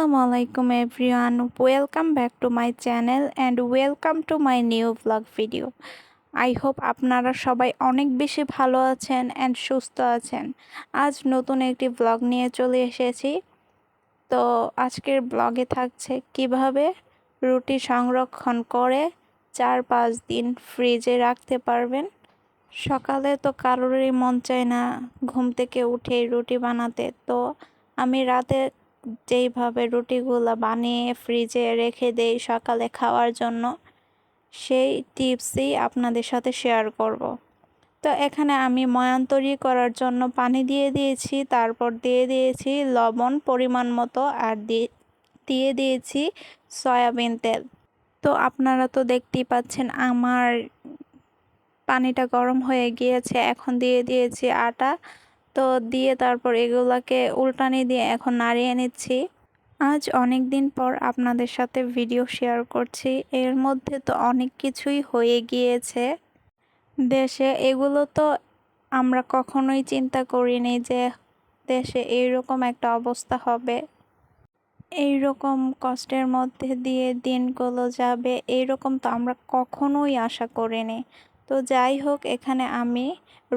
Assalamu alaikum everyone. Welcome back to my channel and welcome to my new vlog video. I hope আপনারা সবাই অনেক বেশি ভালো আছেন অ্যান্ড সুস্থ আছেন। আজ নতুন একটি ব্লগ নিয়ে চলে এসেছি। তো আজকের ব্লগে থাকছে কীভাবে রুটি সংরক্ষণ করে চার পাঁচ দিন ফ্রিজে রাখতে পারবেন। সকালে তো কারোরই মন চায় না ঘুম থেকে উঠে রুটি বানাতে। তো আমি রাতে যেইভাবে রুটিগুলো বানিয়ে ফ্রিজে রেখে দেই সকালে খাওয়ার জন্য, সেই টিপসই আপনাদের সাথে শেয়ার করব। তো এখানে আমি ময়ান তৈরি করার জন্য পানি দিয়ে দিয়েছি, তারপর দিয়ে দিয়েছি লবণ পরিমাণ মতো আর দিয়ে দিয়েছি সয়াবিন তেল তো আপনারা তো দেখতেই পাচ্ছেন আমার পানিটা গরম হয়ে গিয়েছে, এখন দিয়ে দিয়েছি আটা তো দিয়ে তারপর এগুলাকে উল্টানি দিয়ে এখন নাড়িয়ে নিচ্ছি। আজ অনেক দিন পর আপনাদের সাথে ভিডিও শেয়ার করছি। এর মধ্যে তো অনেক কিছুই হয়ে গিয়েছে। দেশে এগুলো তো আমরা কখনোই চিন্তা করিনি যে দেশে এইরকম একটা অবস্থা হবে। এই রকম কষ্টের মধ্যে দিয়ে দিনগুলো যাবে, এইরকম তো আমরা কখনোই আশা করিনি। তো যাই হোক, এখানে আমি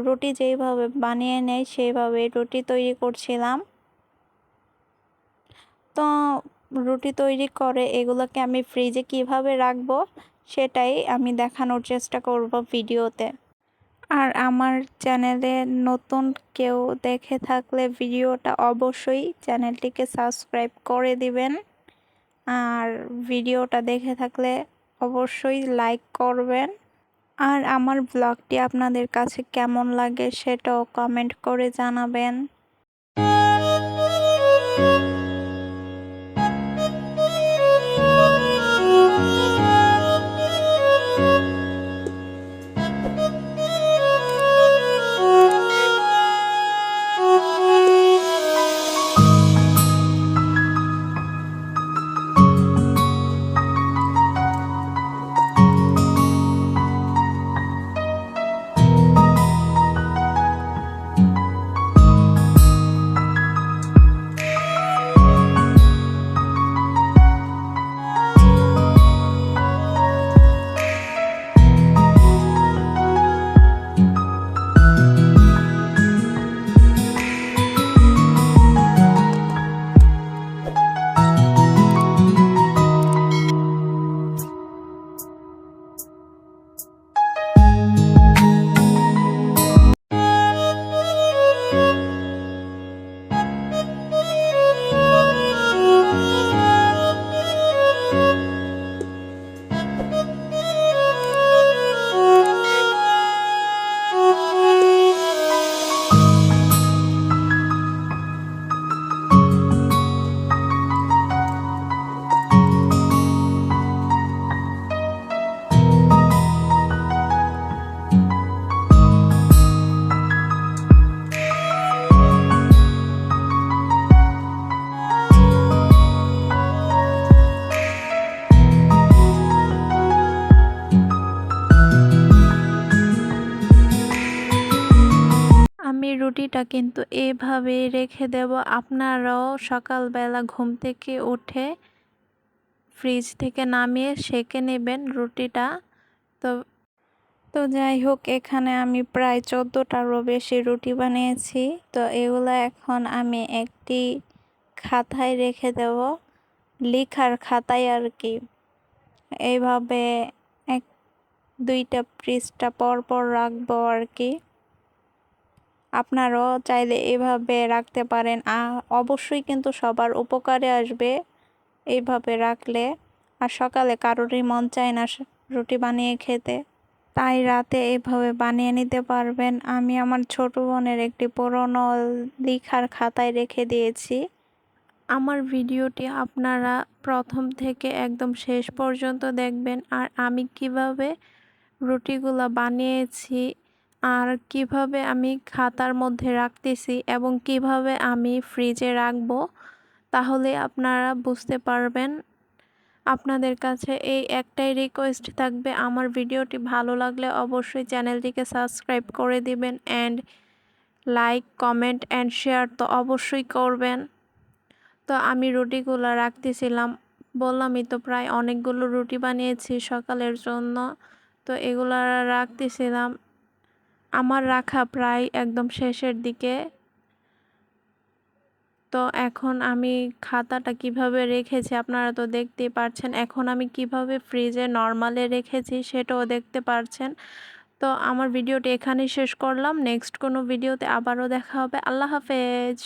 রুটি যেইভাবে বানিয়ে নেয় সেইভাবে রুটি তৈরি করছিলাম। তো রুটি তৈরি করে এগুলোকে আমি ফ্রিজে কীভাবে রাখব, সেটাই আমি দেখানোর চেষ্টা করব ভিডিওতে। আর আমার চ্যানেলে নতুন কেউ দেখে থাকলে ভিডিওটা অবশ্যই চ্যানেলটিকে সাবস্ক্রাইব করে দিবেন। আর ভিডিওটা দেখে থাকলে অবশ্যই লাইক করবেন। আর আমার ব্লগটি আপনাদের কাছে কেমন লাগে সেটাও কমেন্ট করে জানাবেন। রুটিটা কিন্তু এভাবে রেখে দেব। আপনারাও সকালবেলা ঘুম থেকে উঠে ফ্রিজ থেকে নামিয়ে সেকে নেবেন রুটিটা। তো তো যাই হোক, এখানে আমি প্রায় চোদ্দোটারও বেশি রুটি বানিয়েছি। তো এগুলো এখন আমি একটি খাতায় রেখে দেব। লিখার খাতায় আর কি। এইভাবে এক, দুইটা পৃষ্ঠা পর পর রাখব আর কি। আপনারাও চাইলে এভাবে রাখতে পারেন। অবশ্যই কিন্তু সবার উপকারে আসবে এইভাবে রাখলে। আর সকালে কারোরই মন চায় না রুটি বানিয়ে খেতে। তাই রাতে এভাবে বানিয়ে নিতে পারবেন। আমি আমার ছোট বোনের একটি পুরনো লিখার খাতায় রেখে দিয়েছি। আমার ভিডিওটি আপনারা প্রথম থেকে একদম শেষ পর্যন্ত দেখবেন। আর আমি কীভাবে রুটিগুলো বানিয়েছি আর কীভাবে আমি খাতার মধ্যে রাখতেছি এবং কীভাবে আমি ফ্রিজে রাখব, তাহলে আপনারা বুঝতে পারবেন। আপনাদের কাছে এই একটাই রিকোয়েস্ট থাকবে। আমার ভিডিওটি ভালো লাগলে অবশ্যই চ্যানেলটিকে সাবস্ক্রাইব করে দিবেন and like comment and share তো অবশ্যই করবেন। তো আমি রুটিগুলো রাখতেছিলাম। বললামই তো প্রায় অনেকগুলো রুটি বানিয়েছি সকালের জন্য। তো এগুলো রাখতেছিলাম। আমার রাখা প্রায় একদম শেষের দিকে। তো এখন আমি খাতাটা কীভাবে রেখেছি আপনারা তো দেখতেই পারছেন, এখন আমি কীভাবে ফ্রিজে নর্মালে রেখেছি সেটাও দেখতে পারছেন। তো আমার ভিডিওটি এখানেই শেষ করলাম, নেক্সট কোনো ভিডিওতে আবারও দেখা হবে, আল্লাহ হাফেজ।